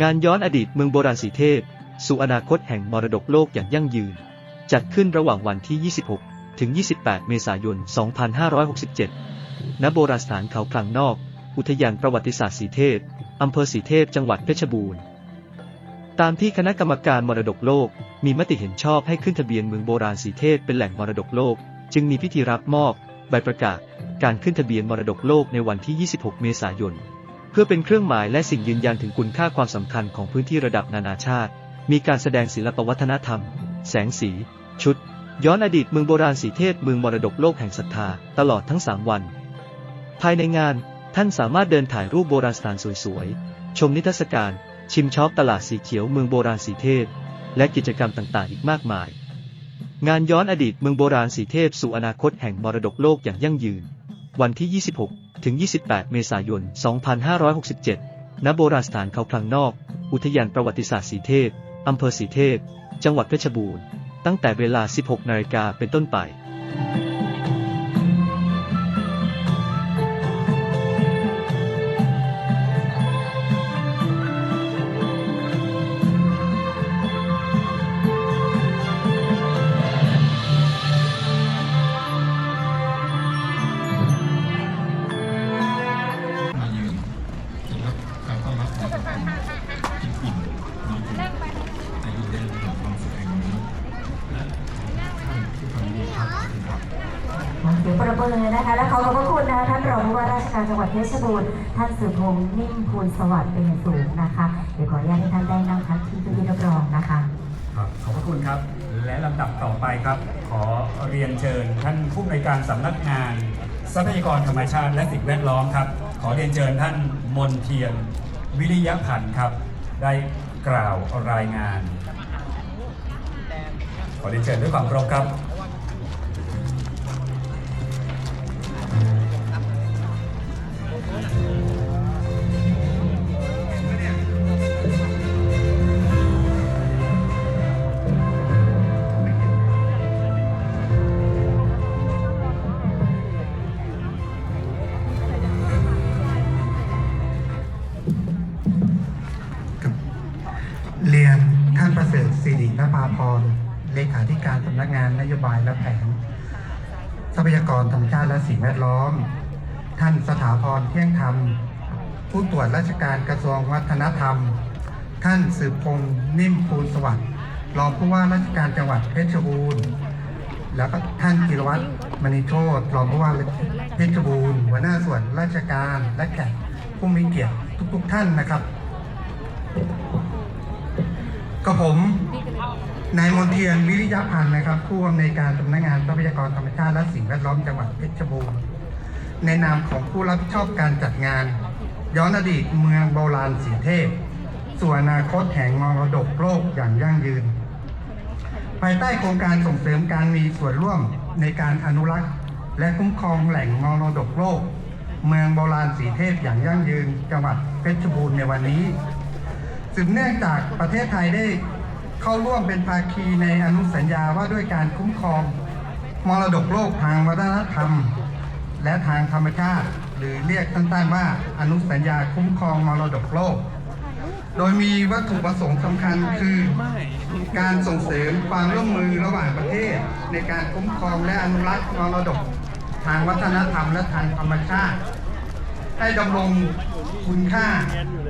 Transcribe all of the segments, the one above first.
งานย้อนอดีตเมืองโบราณสีเทพ สู่อนาคตแห่งมรดกโลกอย่างยั่งยืน จัดขึ้นระหว่างวันที่ 26 ถึง 28 เมษายน 2567 ณ โบราณสถานเขาพลังนอก อุทยานประวัติศาสตร์สีเทพ อำเภอสีเทพ จังหวัดเพชรบูรณ์ ตามที่คณะกรรมการมรดกโลก มีมติเห็นชอบให้ขึ้นทะเบียนเมืองโบราณสีเทพเป็นแหล่งมรดกโลก จึงมีพิธีรับมอบ ใบประกาศ การขึ้นทะเบียนมรดกโลกในวันที่ 26 เมษายน เพื่อเป็นเครื่องหมายและสิ่งยืนยันถึงคุณค่าความสำคัญของพื้นที่ระดับนานาชาติ มีการแสดงศิลปวัฒนธรรม แสงสี ชุด ย้อนอดีตเมืองโบราณสีเทพเมืองมรดกโลกแห่งศรัทธา ตลอดทั้ง 3 วัน ภายในงานท่านสามารถเดินถ่ายรูปโบราณสถานสวยๆ ชมนิทรรศการ ชิมช็อปตลาดสีเขียวเมืองโบราณสีเทพและกิจกรรมต่างๆ อีกมากมาย งานย้อนอดีตเมืองโบราณสีเทพสู่อนาคตแห่งมรดกโลกอย่างยั่งยืน วันที่ 26 ถึง 28 เมษายน 2567 ณ โบราณสถานเขาพลังนอก อุทยานประวัติศาสตร์สีเทพ อำเภอสีเทพ จังหวัดเพชรบูรณ์ ตั้งแต่เวลา 16 นาฬิกาเป็นต้นไป ราชการจังหวัดเพชรบูรณ์ท่านสืบพงษ์นิ่มภูลสวัสดิ์เป็นอย่างสูงนะคะ เดี๋ยวขออนุญาตให้ท่านได้นั่งพักที่เก้าอี้รับรองนะคะครับขอบพระคุณครับ และลำดับต่อไปครับ ขอเรียนเชิญ ท่านผู้อำนวยการสำนักงาน ทรัพยากรธรรมชาติและสิ่งแวดล้อมครับ ขอเรียนเชิญท่านมนเทียนวิริยพันธ์ครับ ได้กล่าวรายงาน ขอเรียนเชิญด้วยความเคารพครับ นภาพร เลขาธิการสำนักงานนโยบายและแผน ทรัพยากรธรรมชาติและสิ่งแวดล้อม ท่านสถาพรเที่ยงธรรม ผู้ตรวจราชการกระทรวงวัฒนธรรม ท่านสืบพงษ์นิ่มภูลสวัสดิ์รองผู้ว่าราชการจังหวัดเพชรบูรณ์ แล้วก็ท่านกิรวัตรมณีโชตรองผู้ว่าเพชรบูรณ์หัวหน้าส่วนราชการและแขกผู้มีเกียรติทุกๆท่านนะครับ กับผมนายมนเทียนวิริยพันธ์นะครับ ผู้อำนวยการสำนักงานทรัพยากรธรรมชาติและสิ่งแวดล้อมจังหวัดเพชรบูรณ์ในนามของผู้รับผิดชอบการจัดงาน ย้อนอดีตเมืองโบราณสีเทพ สู่อนาคตแห่งมรดกโลกอย่างยั่งยืน ภายใต้โครงการส่งเสริมการมีส่วนร่วมในการอนุรักษ์ และคุ้มครองแหล่งมรดกโลก เมืองโบราณสีเทพอย่างยั่งยืนจังหวัดเพชรบูรณ์ในวันนี้ สืบเนื่องจากประเทศไทยได้เข้าร่วมเป็นภาคีในอนุสัญญาว่าด้วยการคุ้มครองมรดกโลกทางวัฒนธรรม และทางธรรมชาติ หรือเรียกสั้นๆว่าอนุสัญญาคุ้มครองมรดกโลก โดยมีวัตถุประสงค์สำคัญคือ การส่งเสริมความร่วมมือระหว่างประเทศ ในการคุ้มครองและอนุรักษ์มรดก ทางวัฒนธรรมและทางธรรมชาติ ให้ดำรงคุณค่า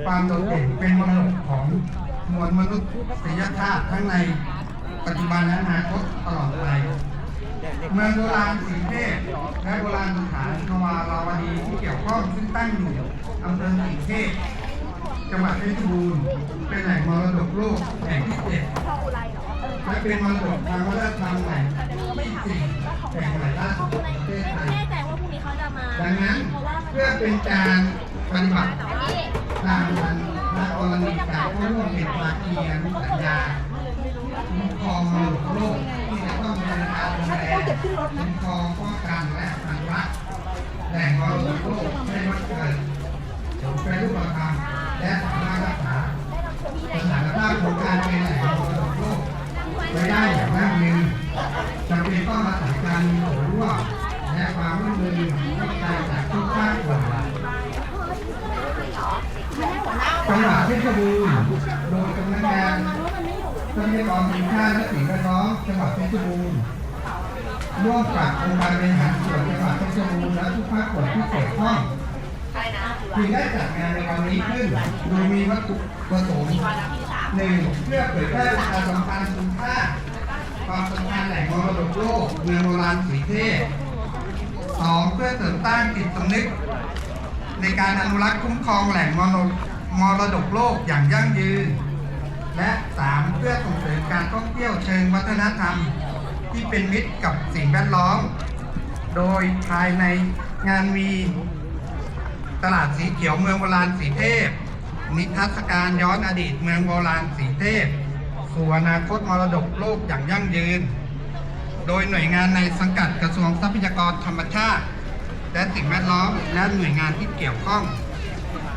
ความโดดเด่นเป็นมรดกของมวลมนุษยชาติทั้งในปัจจุบันและอนาคตตลอดไปเมืองโบราณสีเทพและโบราณสถานนวาราวดีที่เกี่ยวข้องซึ่งตั้งอยู่อำเภอสีเทพจังหวัดเพชรบูรณ์เป็นแหล่งมรดกโลกแห่งที่เจ็ดและเป็นมรดกทางวัฒนธรรมแห่งที่สี่แห่งใหม่ล่าสุดของประเทศไทย ดังนั้นเพื่อเป็นการปฏิบัติตามวันธกรณีการเข้าร่วมเป็นภาคีอนุสัญญาคุ้มครองโลกที่จะต้องดำเนินการดูแลคุ้มครองป้องกันและอนุรักษ์แหล่งมรดกโลกให้มันเกิดเป็น ภาคส่วนจังหวัดเพชรบูรณ์ทรัพยากรธรรมชาติและสิ่งแวดล้อมจังหวัดเพชรบูรณ์ร่วมกับองค์การบริหารส่วนจังหวัดเพชรบูรณ์และทุกภาคส่วนที่เกี่ยวข้องจึงได้จัดงานในวันนี้ขึ้นโดยมีวัตถุประสงค์หนึ่งเพื่อเผยแพร่ประชาสัมพันธ์คุณค่าความสำคัญแหล่งมรดกโลกเมืองโบราณสีเทพสองเพื่อเสริมสร้างจิตสำนึก ในการอนุรักษ์คุ้มครองแหล่งมรดก มรดกโลกอย่างยั่งยืน และ 3 เพื่อส่งเสริมการท่องเที่ยวเชิงวัฒนธรรม ที่เป็นมิตรกับสิ่งแวดล้อม โดยภายในงานมีตลาดสีเขียวเมืองโบราณสีเทพ นิทรรศการย้อนอดีตเมืองโบราณสีเทพ สู่อนาคตมรดกโลกอย่างยั่งยืน โดยหน่วยงานในสังกัดกระทรวงทรัพยากรธรรมชาติ และสิ่งแวดล้อมและหน่วยงานที่เกี่ยวข้อง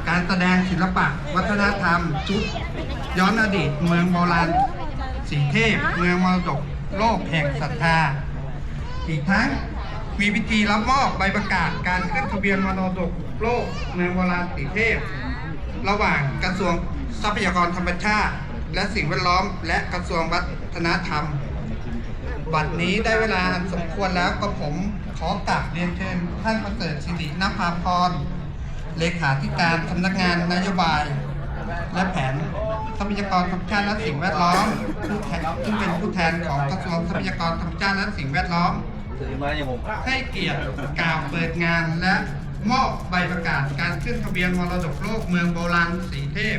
การแสดงศิลปะ วัฒนธรรม ชุด ย้อนอดีตเมืองโบราณสีเทพ เมืองมรดกโลกแห่งศรัทธา อีกทั้งมีพิธีรับมอบใบประกาศการขึ้นทะเบียนมรดกโลกเมืองโบราณสีเทพ ระหว่างกระทรวงทรัพยากรธรรมชาติ และสิ่งแวดล้อม และกระทรวงวัฒนธรรม บัดนี้ได้เวลาอันสมควรแล้วก็ผมขอกราบเรียนเชิญท่านประเสริฐสิรินภาพร เลขาธิการสำนักงานนโยบาย และแผนทรัพยากรธรรมชาติและสิ่งแวดล้อมผู้แทนซึ่งเป็นผู้แทนของกระทรวงทรัพยากรธรรมชาติและสิ่งแวดล้อม ให้เกียรติกล่าวเปิดงานและมอบใบประกาศการขึ้นทะเบียนมรดกโลกเมืองโบราณสีเทพ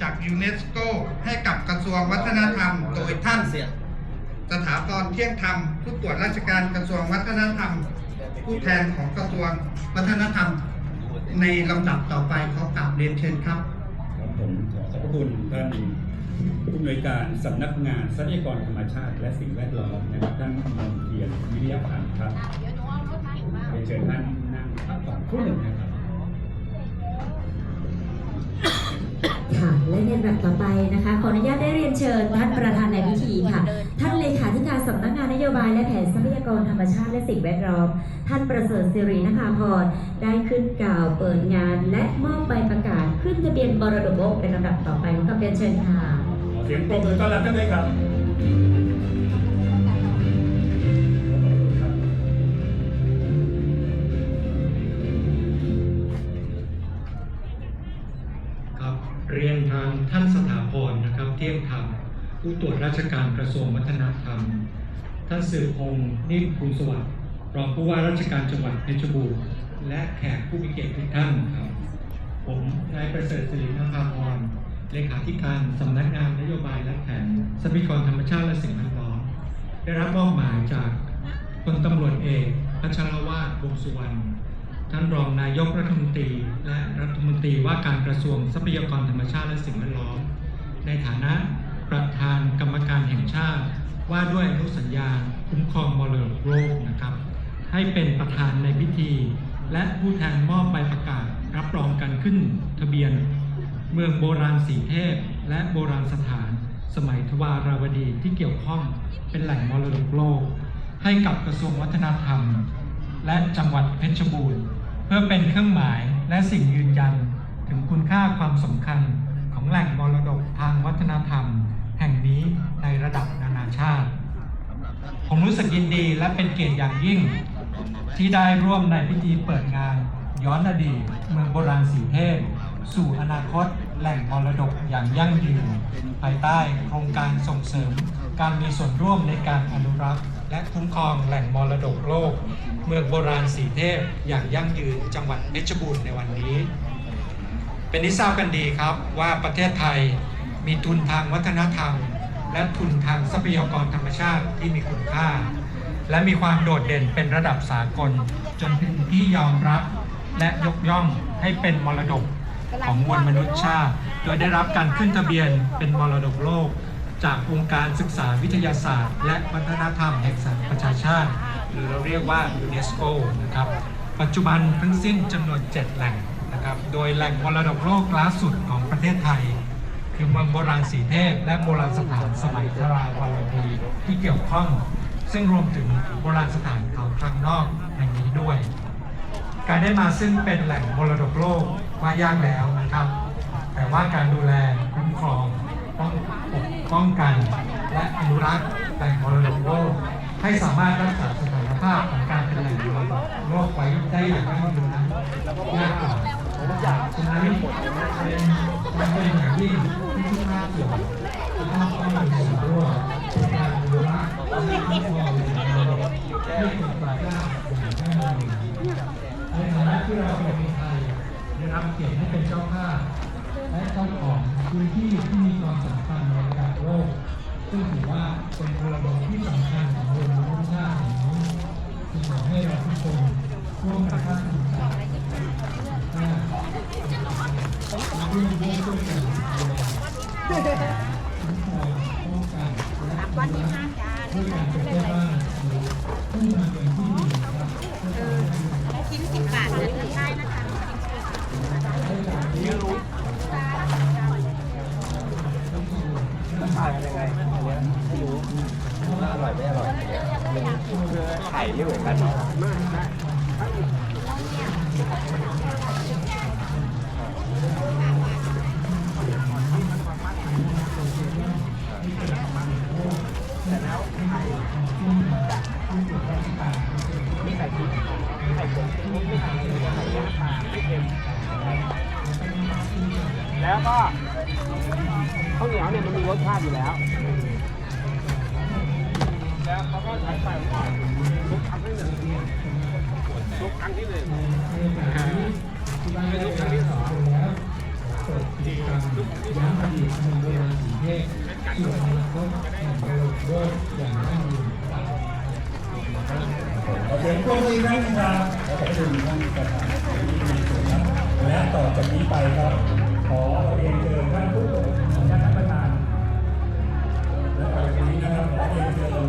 จากยูเนสโกให้กับกระทรวงวัฒนธรรมโดยท่านสถาพรเที่ยงธรรมผู้ตรวจราชการกระทรวงวัฒนธรรม ผู้แทนของกระทรวงวัฒนธรรม ในลำดับต่อไปขอกราบเรียนเชิญครับครับผมขอขอบพระคุณท่านผู้อำนวยการสำนักงานทรัพยากรธรรมชาติ และสิ่งแวดล้อมนะครับท่านมนเทียนวิริยพันธ์ครับเรียนเชิญท่านนั่งพักผ่อนครู่หนึ่งนะครับค่ะและในลำดับต่อไปนะคะ ขออนุญาตได้เรียนเชิญท่านประธานในพิธีค่ะ โยบายและแผนทรัพยากรธรรมชาติและสิ่งแวดล้อม ท่านประเสริฐสิรินภาพรได้ขึ้นกล่าวเปิดงาน และมอบใบประกาศขึ้นทะเบียนมรดกโลกเป็นลำดับต่อไปขอกับเรียนเชิญค่ะเสียงปรบมือต้อนรับท่านด้วยครับครับเรียนทางท่านสถาพรนะครับเที่ยงธรรมผู้ตรวจราชการกระทรวงวัฒนธรรม ท่านสืบพงศ์นิ่มภูลสวัสดิ์รองผู้ว่าราชการจังหวัดเพชรบูรณ์และแขกผู้มีเกียรติทุกท่านครับ ผมนายประเสริฐศิรินภาพรเลขาธิการสำนักงานนโยบายและแผนทรัพยากรธรรมชาติและสิ่งแวดล้อมได้รับมอบหมายจากพลตำรวจเอกพัชรวาทวงศ์สุวรรณท่านรองนายกรัฐมนตรี และรัฐมนตรีว่าการกระทรวงทรัพยากรธรรมชาติและสิ่งแวดล้อม ในฐานะประธานกรรมการแห่งชาติ ว่าด้วยอนุสัญญาคุ้มครองมรดกโลกนะครับ ให้เป็นประธานในพิธี และผู้แทนมอบใบประกาศรับรองการขึ้นทะเบียน เมืองโบราณสีเทพ และโบราณสถาน สมัยทวาราวดีที่เกี่ยวข้องเป็นแหล่งมรดกโลก ให้กับกระทรวงวัฒนธรรม และจังหวัดเพชรบูรณ์ เพื่อเป็นเครื่องหมายและสิ่งยืนยัน ถึงคุณค่าความสำคัญของแหล่งมรดกทางวัฒนธรรม แห่งนี้ในระดับนา นาชาติ ผมรู้สึกยินดีและเป็นเกียรติอย่างยิ่ง ที่ได้ร่วมในพิธีเปิดงาน ย้อนอดีตเมืองโบราณสีเทพ สู่อนาคตแหล่งมรดกอย่างยั่งยืน ภายใต้โครงการส่งเสริม การมีส่วนร่วมในการอนุรักษ์และคุ้มครองแหล่งมรดกโลก เมืองโบราณสีเทพอย่างยั่งยืนจังหวัดเพชรบูรณ์ในวันนี้ เป็นที่ทราบกันดีครับว่าประเทศไทยมีทุนทางวัฒนธรรม และทุนทางทรัพยากรธรรมชาติที่มีคุณค่า และมีความโดดเด่นเป็นระดับสากล จนเป็นที่ยอมรับและยกย่องให้เป็นมรดกของมวลมนุษยชาติ โดยได้รับการขึ้นทะเบียนเป็นมรดกโลก จากองค์การศึกษาวิทยาศาสตร์ และวัฒนธรรมแห่งสหประชาชาติ หรือเราเรียกว่ายูเนสโกนะครับ ปัจจุบันทั้งสิ้นจำนวน 7 แหล่งนะครับ โดยแหล่งมรดกโลกล่าสุดของประเทศไทย คือเมืองโบราณสีเทพ และโบราณสถานสมัยทรายวัลพีที่เกี่ยวข้อง ซึ่งรวมถึงโบราณสถานเขาทางนอกแห่งนี้ด้วย การได้มาซึ่งเป็นแหล่งมรดกโลกว่ายากแล้วนะครับ แต่ว่าการดูแลคุ้มครองป้องปกป้องกัน และอนุรักษ์แหล่งมรดกโลกให้สามารถรักษาสถานภาพของการเป็นแหล่งมรดกโลกไว้ได้อย่างยั่งยืนยากกว่า ทุกอย่างเป็นอย่างที่ทุกท่านส่วกัท้องมีส่วนร่วทั้งแน่นอนที่เราเป็นไทยได้รับเกียรติให้เป็นเจ้าภาและต้องออพื้นที่ที่มีความสำคัญในระดับโลกซึ่งถือว่าเป็นพลเมืองที่สำคัญของมนุษยชาติจึงขอให้เราทุกคน วันที่ห้าจานเรื่องอะไร ที่หนึ่งเป็นลูกครั้งที่สองดีลูกครั้งที่ามเป็นการลูกจะได้ขอเสียงปรบมืออีกครั้งหนึงครับขอบคุณท่านประธานและต่อจากนี้ไปครับ ขอเรียนเชิญท่านผู้ชมท่านประธานและต่อจากนี้นะครับขอเรียนเชิญ